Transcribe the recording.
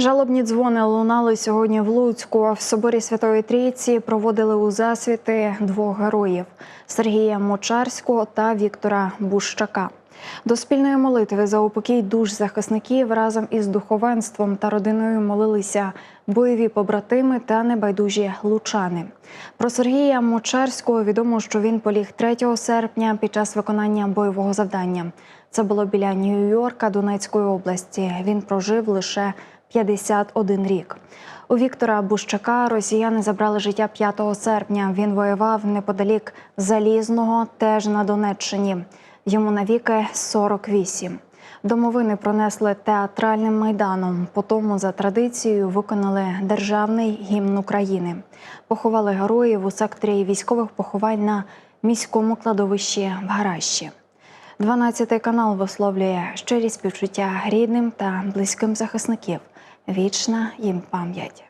Жалобні дзвони лунали сьогодні в Луцьку. В соборі Святої Трійці проводили у засвіти двох героїв Сергія Мочарського та Віктора Бущака. До спільної молитви за упокій душ захисників разом із духовенством та родиною молилися бойові побратими та небайдужі лучани. Про Сергія Мочарського відомо, що він поліг 3 серпня під час виконання бойового завдання. Це було біля Нью-Йорка Донецької області. Він прожив лише 51 рік. У Віктора Бущака росіяни забрали життя 5 серпня. Він воював неподалік Залізного, теж на Донеччині. Йому навіки 48. Домовини пронесли театральним майданом. Потому за традицією виконали державний гімн України. Поховали героїв у секторі військових поховань на міському кладовищі в Гаращі. 12 канал висловлює щирі співчуття рідним та близьким захисників. Вічна їм пам'ять.